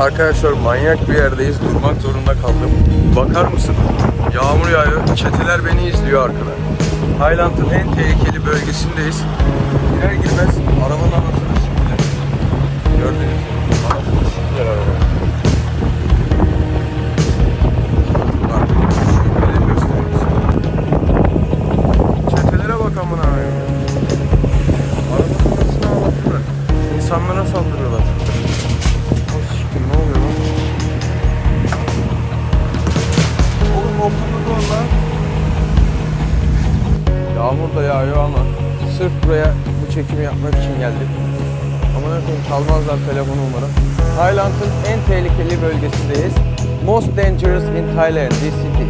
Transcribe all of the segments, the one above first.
Arkadaşlar manyak bir yerdeyiz. Durmak zorunda kaldım. Bakar mısın? Yağmur yağıyor. Çeteler beni izliyor arkada. Tayland'ın en tehlikeli bölgesindeyiz. Girer girmez arabanın anasını siktiler. Gördünüz ama sırf buraya bu çekimi yapmak için geldik. Ama koyayım çalmazlar telefon numara. Tayland'ın en tehlikeli bölgesindeyiz. Most dangerous in Thailand, this city.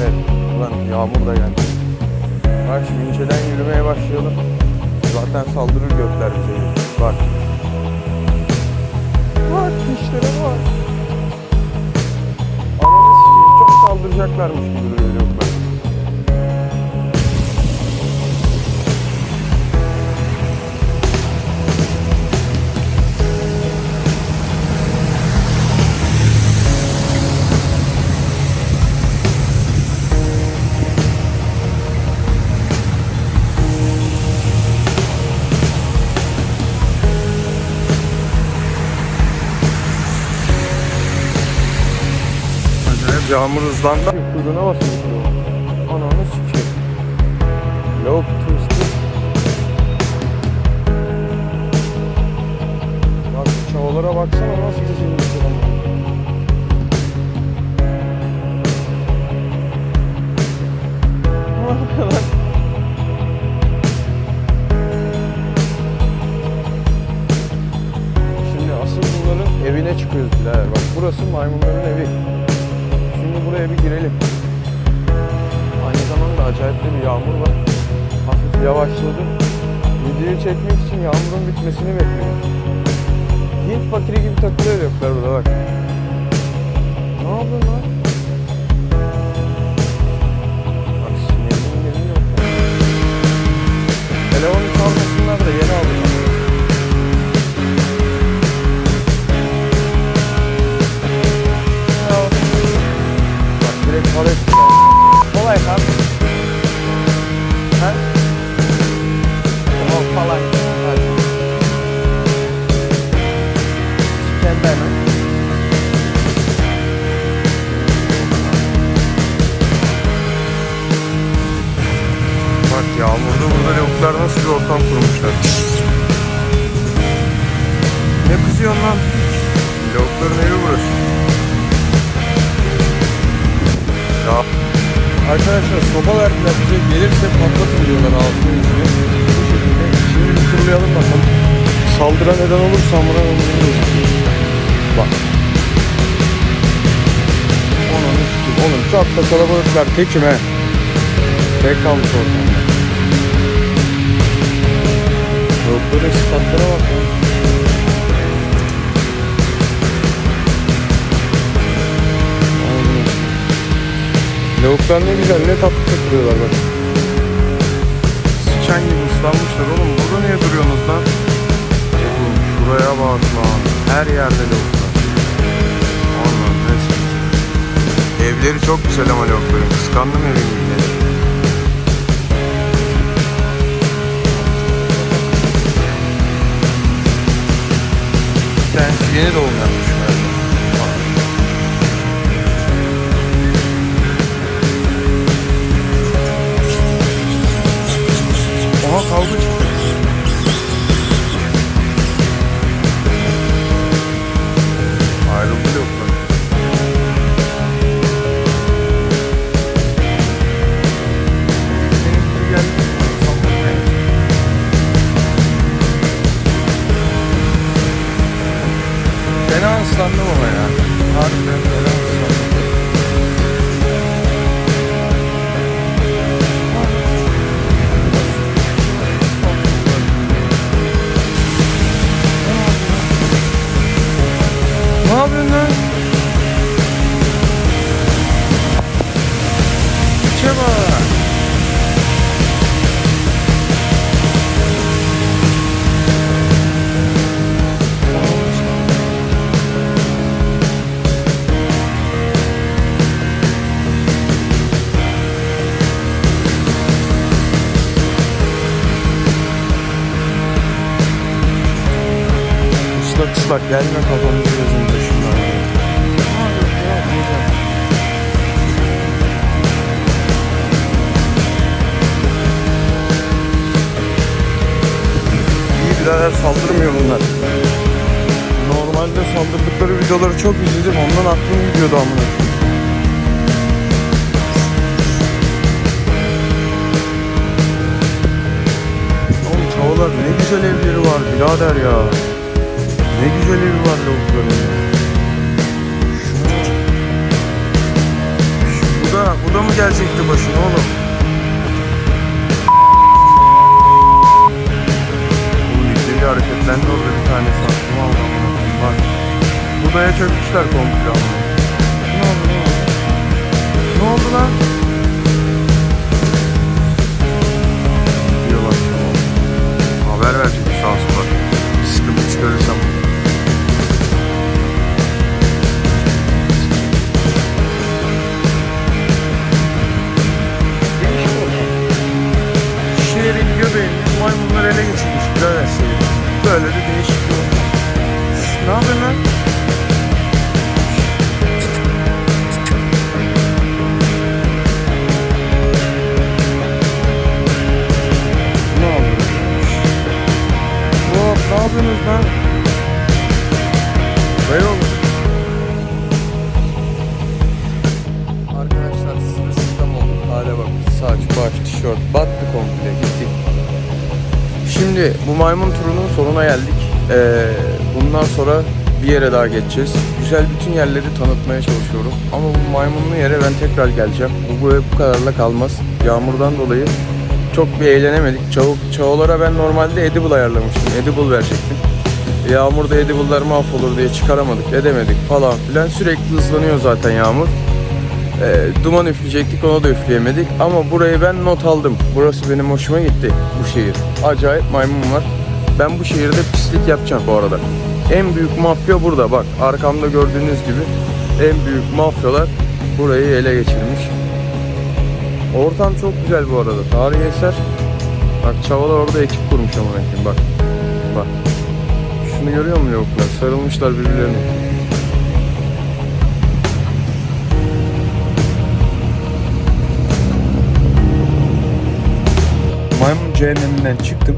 evet, ulan yağmur da geldi. Bak şimdi inceden yürümeye başlayalım. Zaten saldırır gökler bize. Bak. Bak dişlere bak. Ananı çok saldıracaklarmış gibi duruyor gökler. Yağmur hızlandı. Kuyruğuna basıyor. Ananı sikeyim. Lavuk twisti. Bak şu çavalara baksana nasıl dizilmiş Arkadaşlar soba verdiler bize gelirse patlatın diyorlar altını yüzünü. Bu şekilde şimdi bir turlayalım bakalım. Saldıra neden olursa buna öldürürüz. Bak. Onun üstü. Oğlum çok da kalabalıklar tekim he. Tek kalmış ortamda. Doktorun sıfatlara bak ya. Lavuklar ne güzel ne tatlı takılıyorlar bak. Sıçan gibi ıslanmışlar oğlum. Burada niye duruyorsunuz lan? Oğlum şuraya bak lan. Her yerde lavuklar. Ne sıkıntı. Evleri çok güzel ama lavukların. Kıskandım evin evleri. Bir tanesi yeni doğum yapmış Hogan. Gelme kafamızı gözümüzde şunlar. İyi birader saldırmıyor bunlar. Normalde saldırdıkları videoları çok izledim. Ondan aklım gidiyordu amına. Oğlum çavalar ne güzel evleri var birader ya. Ne güzel evi var lavukların ya. Bu da, bu da mı gelecekti başına oğlum? Bu yüzdeyi hareketlendi orada bir tane saçma Allah'ım. Bak. Budaya çökmüşler komple ama. Ne oldu ne oldu? Ne oldu lan? Şimdi bu maymun turunun sonuna geldik. Ee, bundan sonra bir yere daha geçeceğiz. Güzel bütün yerleri tanıtmaya çalışıyorum. Ama bu maymunlu yere ben tekrar geleceğim. Bu, bu, bu kadarla kalmaz. Yağmurdan dolayı çok bir eğlenemedik. Çavuk, çavolara ben normalde edible ayarlamıştım. Edible verecektim. Yağmurda edible'lar mahvolur diye çıkaramadık, edemedik falan filan. Sürekli hızlanıyor zaten yağmur. Ee, duman üfleyecektik onu da üfleyemedik ama burayı ben not aldım. Burası benim hoşuma gitti bu şehir. Acayip maymun var. Ben bu şehirde pislik yapacağım bu arada. En büyük mafya burada bak arkamda gördüğünüz gibi en büyük mafyalar burayı ele geçirmiş. Ortam çok güzel bu arada. Tarihi eser. Bak Çavalar orada ekip kurmuş ama bak. Bak. Şunu görüyor musun lavuklar? Sarılmışlar birbirlerine. Cehenneminden çıktım.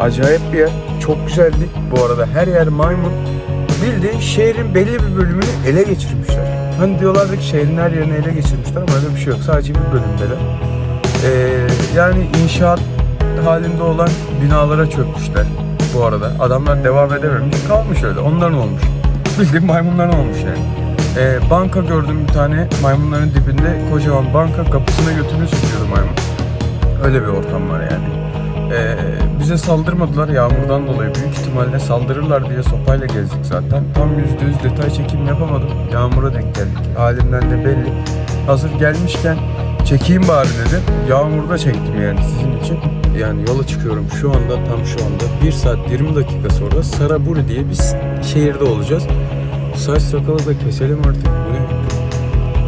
Acayip bir yer. Çok güzeldi. Bu arada her yer maymun. Bildiğin şehrin belli bir bölümünü ele geçirmişler. Hani diyorlardı ki şehrin her yerini ele geçirmişler ama öyle bir şey yok. Sadece bir bölümdeler. Ee, yani inşaat halinde olan binalara çökmüşler bu arada. Adamlar devam edememiş. Kalmış öyle. Onların olmuş. Bildiğin maymunların olmuş yani. Ee, banka gördüm bir tane maymunların dibinde kocaman banka kapısına götünü sıkıyordu maymun. Öyle bir ortam var yani. Ee, bize saldırmadılar yağmurdan dolayı. Büyük ihtimalle saldırırlar diye sopayla gezdik zaten. Tam %100 detay çekim yapamadım. Yağmura denk geldik. Halimden de belli. Hazır gelmişken çekeyim bari dedim. Yağmurda çektim yani sizin için. Yani yola çıkıyorum şu anda tam şu anda 1 saat 20 dakika sonra Saraburi diye bir şehirde olacağız. Saç sakalı da keselim artık.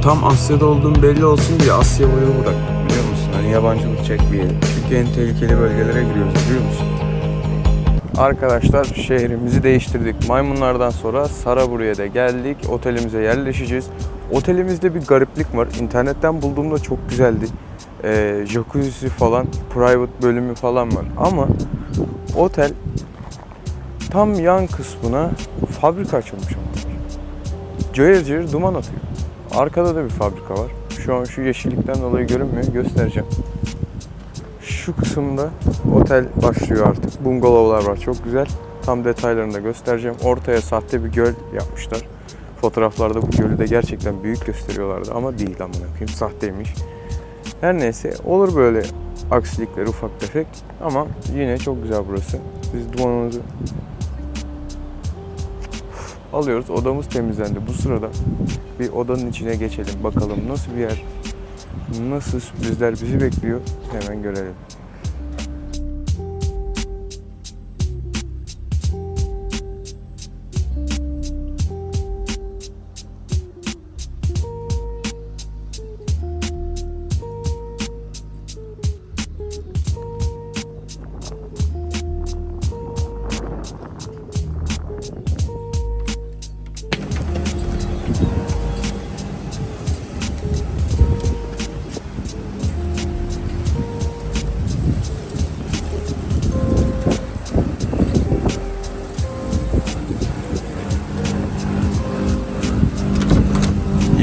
Tam Asya'da olduğum belli olsun diye Asya boyu bıraktım Hani yabancılık çekmeyelim. Çünkü en tehlikeli bölgelere giriyoruz biliyor musun? Arkadaşlar şehrimizi değiştirdik. Maymunlardan sonra Sarabur'a da geldik. Otelimize yerleşeceğiz. Otelimizde bir gariplik var. İnternetten bulduğumda çok güzeldi. Ee, jacuzzi falan, private bölümü falan var. Ama otel tam yan kısmına fabrika açılmış ama. Cayır cayır duman atıyor. Arkada da bir fabrika var. Şu an şu yeşillikten dolayı görünmüyor. Göstereceğim. Şu kısımda otel başlıyor artık. Bungalovlar var. Çok güzel. Tam detaylarını da göstereceğim. Ortaya sahte bir göl yapmışlar. Fotoğraflarda bu gölü de gerçekten büyük gösteriyorlardı ama değil amına koyayım. Sahteymiş. Her neyse olur böyle aksilikler ufak tefek ama yine çok güzel burası. Biz dumanımızı alıyoruz. Odamız temizlendi. Bu sırada bir odanın içine geçelim. Bakalım nasıl bir yer, nasıl sürprizler bizi bekliyor. Hemen görelim.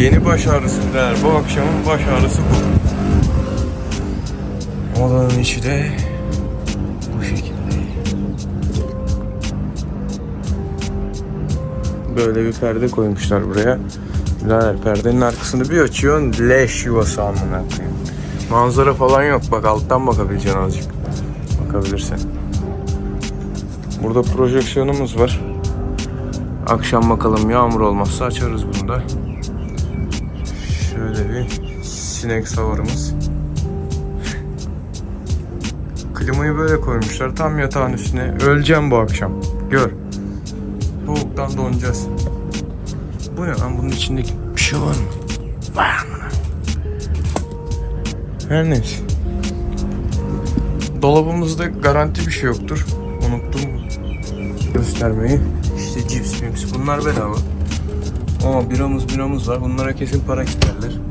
Yeni baş ağrısı der. Bu akşamın baş ağrısı bu. Odanın içi de bu şekilde. Böyle bir perde koymuşlar buraya. Birader perdenin arkasını bir açıyorsun leş yuvası amına koyayım. Manzara falan yok. Bak alttan bakabileceksin azıcık. Bakabilirsin. Burada projeksiyonumuz var. Akşam bakalım yağmur olmazsa açarız bunu da. Sinek savarımız. Klimayı böyle koymuşlar tam yatağın üstüne. Öleceğim bu akşam. Gör. Soğuktan donacağız. Bu ne lan bunun içindeki bir şey var mı? Vay amına. Her neyse. Dolabımızda garanti bir şey yoktur. Unuttum göstermeyi. İşte cips mips bunlar bedava. Ama biramız biramız var. Bunlara kesin para giderler.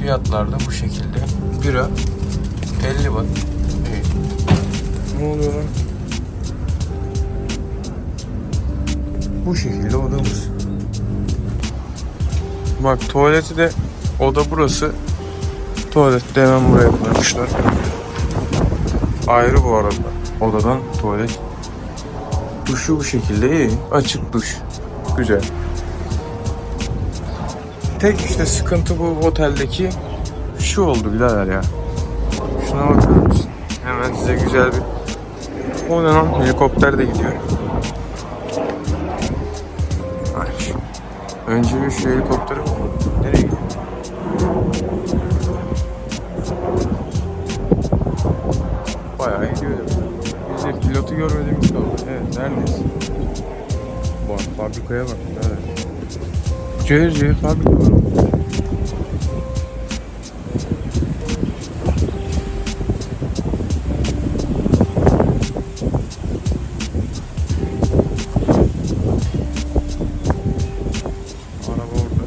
Fiyatlar da bu şekilde. Bira 50 baht. Evet. Ne oluyor lan? Bu şekilde odamız. Bak tuvaleti de oda burası. Tuvalet de hemen buraya koymuşlar. Ayrı bu arada. Odadan tuvalet. Duşu bu şekilde iyi. Açık duş. Güzel. Tek işte sıkıntı bu oteldeki şu oldu birader ya. Şuna bakar mısın? Hemen size güzel bir... O ne lan? Helikopter de gidiyor. Ay. Önce bir şu helikopteri... Nereye gidiyor? Bayağı gidiyor. Biz de pilotu görmediğimiz kaldı. Evet, neredeyiz? Bak, fabrikaya bak. Araba orada.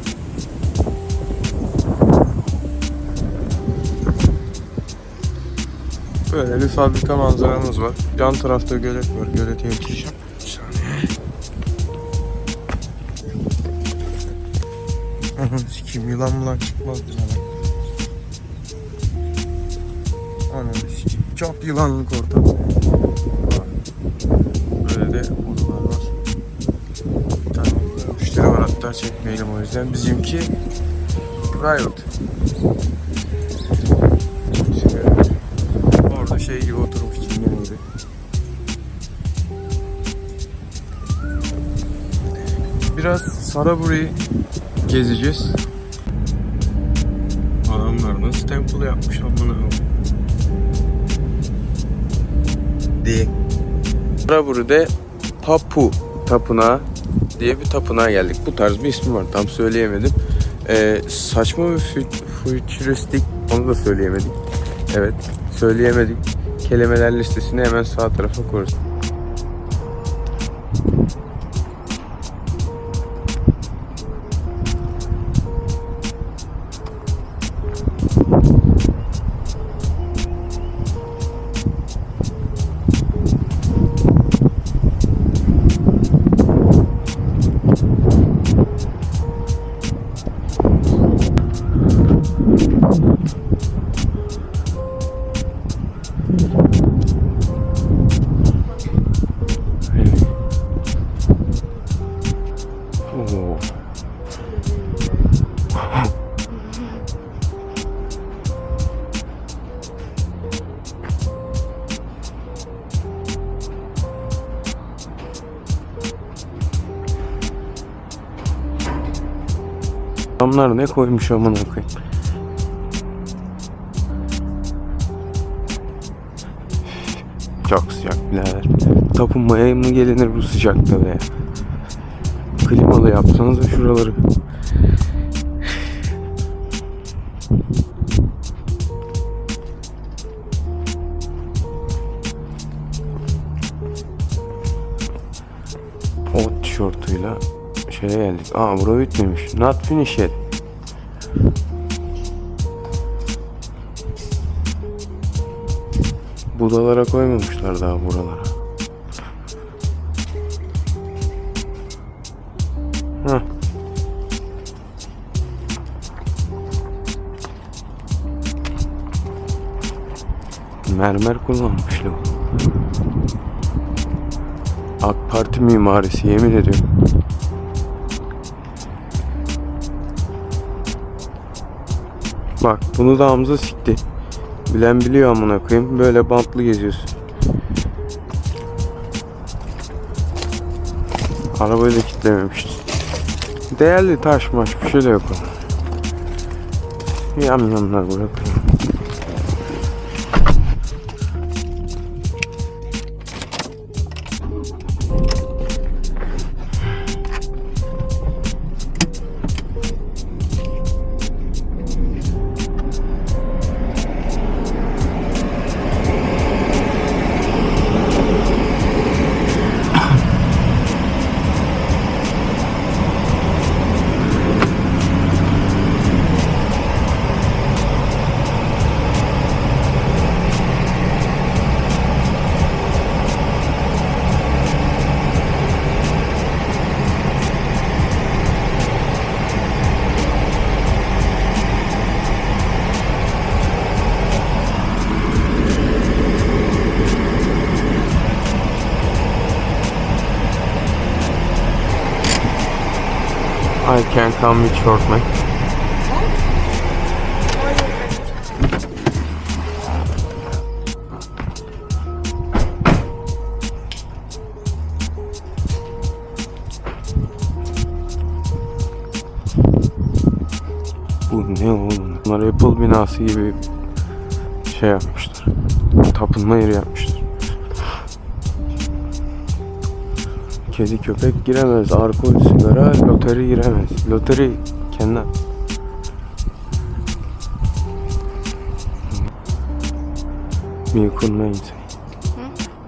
Böyle bir fabrika manzaramız var. Yan tarafta gölet var. Gölete götüreceğim. Sikeyim yılan mılan çıkmaz bana. Anam sikeyim. Çok yılanlık ortam. Böyle de odalar var. Bir tane müşteri var hatta çekmeyelim o yüzden. Bizimki private. Orada şey gibi oturmuş gibi. Biraz Saraburay'ı gezeceğiz. Adamlar nasıl temple yapmış amına Değil. Saraburay'da Tapu Tapınağı diye bir tapınağa geldik. Bu tarz bir ismi var. Tam söyleyemedim. Ee, saçma ve fü- fütüristik onu da söyleyemedik. Evet söyleyemedik. Kelimeler listesini hemen sağ tarafa koyarız. Adamlar ne koymuş amına koyayım. Çok sıcak birader. Tapınmaya mı gelinir bu sıcakta be? Klimalı yapsanız da şuraları. Yes. Aa bura bitmemiş. Not finished. Budalara koymamışlar daha buralara. Heh. Mermer kullanmış lo. AK Parti mimarisi yemin ediyorum. Bak bunu da Hamza sikti. Bilen biliyor amına koyayım. Böyle bantlı geziyorsun. Arabayı da kilitlememiştir. Değerli taş maş bir şey de yok onun. Yamyamlar bırakıyor. Can come with short man. Bu ne oğlum? Bunlar Apple binası gibi şey yapmışlar. Tapınma yeri yapmışlar. Kedi köpek giremez, alkol, sigara, loteri giremez. Loteri kendi. Mülkün mü insan?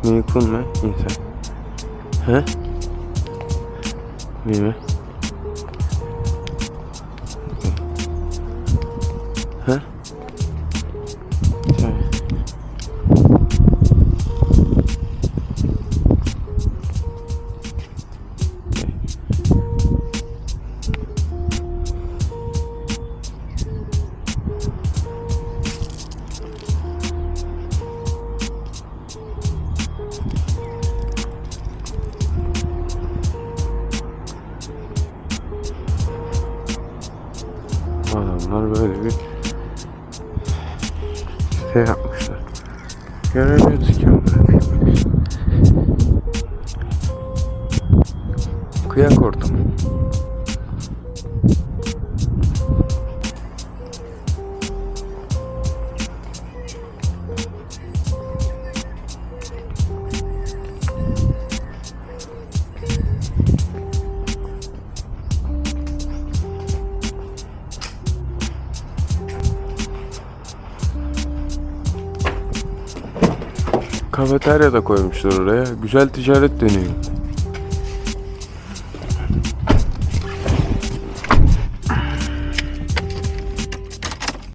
Mülkün mü insan? He? Bilmem. Kıyak ortamı. Kafeterya da koymuşlar oraya. Güzel ticaret dönüyor.